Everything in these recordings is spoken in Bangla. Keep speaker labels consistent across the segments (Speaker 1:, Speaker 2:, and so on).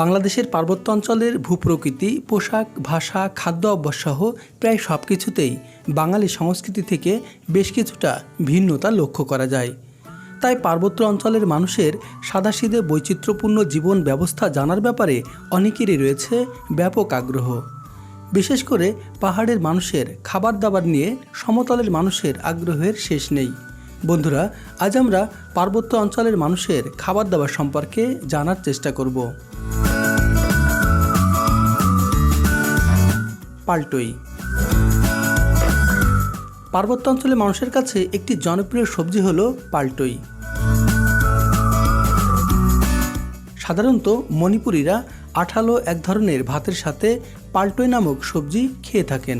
Speaker 1: বাংলাদেশের পার্বত্য অঞ্চলের ভূপ্রকৃতি, পোশাক, ভাষা, খাদ্য অভ্যাস সহ প্রায় সব কিছুতেই বাঙালি সংস্কৃতি থেকে বেশ কিছুটা ভিন্নতা লক্ষ্য করা যায়। তাই পার্বত্য অঞ্চলের মানুষের সাদাসিধে বৈচিত্র্যপূর্ণ জীবন ব্যবস্থা জানার ব্যাপারে অনেকেরই রয়েছে ব্যাপক আগ্রহ। বিশেষ করে পাহাড়ের মানুষের খাবার দাবার নিয়ে সমতলের মানুষের আগ্রহের শেষ নেই। বন্ধুরা, আজ আমরা পার্বত্য অঞ্চলের মানুষের খাবার দাবার সম্পর্কে জানার চেষ্টা করব। পাল্টই। পার্বত্য অঞ্চলে মানুষের কাছে একটি জনপ্রিয় সবজি হলো পাল্টই। সাধারণত মণিপুরীরা আঠালো এক ধরনের ভাতের সাথে পাল্টই নামক সবজি খেয়ে থাকেন।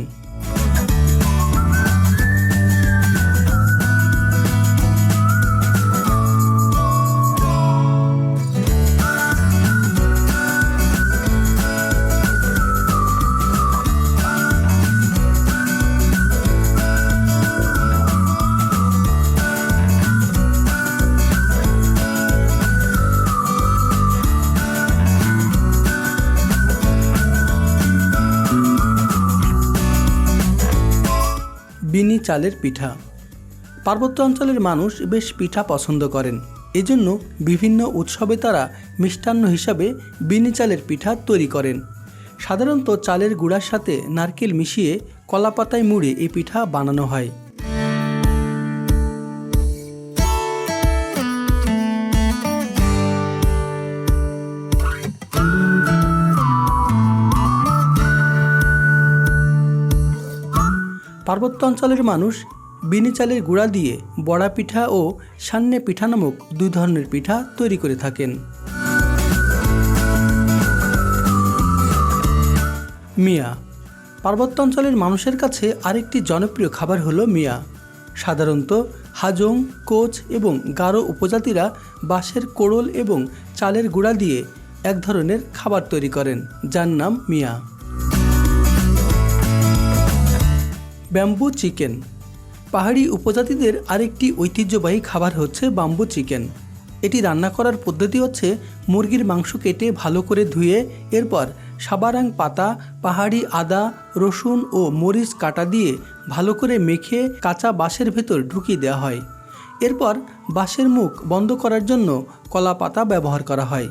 Speaker 1: বিনি চালের পিঠা। পার্বত্য অঞ্চলের মানুষ বেশ পিঠা পছন্দ করেন। এজন্য বিভিন্ন উৎসবে তারা মিষ্টান্ন হিসাবে বিনি চালের পিঠা তৈরি করেন। সাধারণত চালের গুঁড়ার সাথে নারকেল মিশিয়ে কলাপাতায় মুড়ে এই পিঠা বানানো হয়। পার্বত্য অঞ্চলের মানুষ বিনি চালের গুঁড়া দিয়ে বড়া পিঠা ও সান্নে পিঠা নামক দুই ধরনের পিঠা তৈরি করে থাকেন। মিয়া, পার্বত্য অঞ্চলের মানুষের কাছে আরেকটি জনপ্রিয় খাবার হলো মিয়া। সাধারণত হাজং, কোচ এবং গারো উপজাতিরা বাঁশের কোড়ল এবং চালের গুঁড়া দিয়ে এক ধরনের খাবার তৈরি করেন, যার নাম মিয়া। Bamboo chicken. পাহাড়ি উপজাতিদের আরেকটি ঐতিহ্যবাহী খাবার হচ্ছে বাম্বু চিকেন। এটি রান্না করার পদ্ধতি হচ্ছে মুরগির মাংস কেটে ভালো করে ধুয়ে, এরপর সাবারাং পাতা, পাহাড়ি আদা, রসুন ও মরিচ কাটা দিয়ে ভালো করে মেখে কাঁচা বাঁশের ভেতর ঢুকিয়ে দেওয়া হয়। এরপর বাঁশের মুখ বন্ধ করার জন্য কলা পাতা ব্যবহার করা হয়।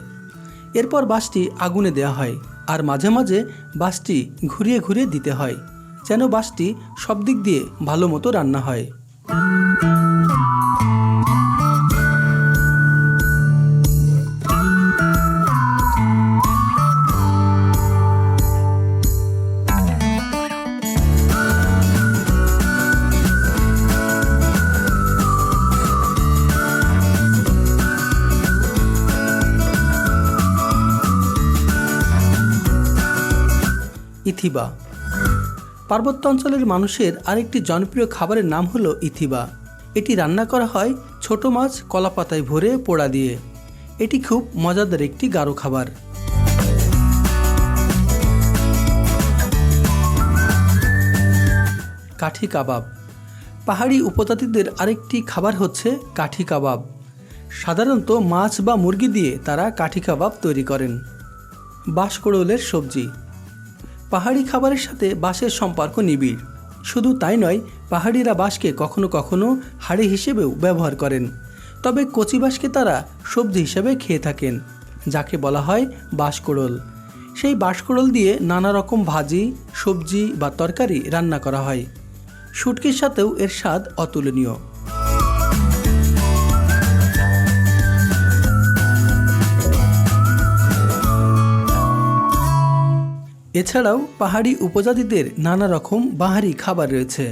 Speaker 1: এরপর বাঁশটি আগুনে দেওয়া হয় আর মাঝে মাঝে বাঁশটি ঘুরিয়ে ঘুরিয়ে দিতে হয়। যেন বাঁশটি সব দিক দিয়ে ভালো মতো রান্না হয়। ইথিবা পার্বত্য অঞ্চলের মানুষের আরেকটি জনপ্রিয় খাবারের নাম হলো ইথিবা। এটি রান্না করা হয় ছোট মাছ কলাপাতায় ভরে পোড়া দিয়ে। এটি খুব মজাদার একটি গাঢ় খাবার। কাঠি কাবাব। পাহাড়ি উপজাতিদের আরেকটি খাবার হচ্ছে কাঠি কাবাব। সাধারণত মাছ বা মুরগি দিয়ে তারা কাঠি কাবাব তৈরি করেন। বাঁশকোড়লের সবজি। পাহাড়ি খাবারের সাথে বাঁশের সম্পর্ক নিবিড়। শুধু তাই নয়, পাহাড়িরা বাঁশকে কখনো কখনো হাড়ি হিসেবেও ব্যবহার করেন। তবে কচি বাঁশকে তারা সবজি হিসেবে খেয়ে থাকেন, যাকে বলা হয় বাঁশকোড়ল। সেই বাঁশকোড়ল দিয়ে নানা রকম ভাজি, সবজি বা তরকারি রান্না করা হয়। শুটকির সাথেও এর স্বাদ অতুলনীয়। এছাড়াও পাহাড়ি উপজাতিদের নানা রকম বাহারি খাবার রয়েছে।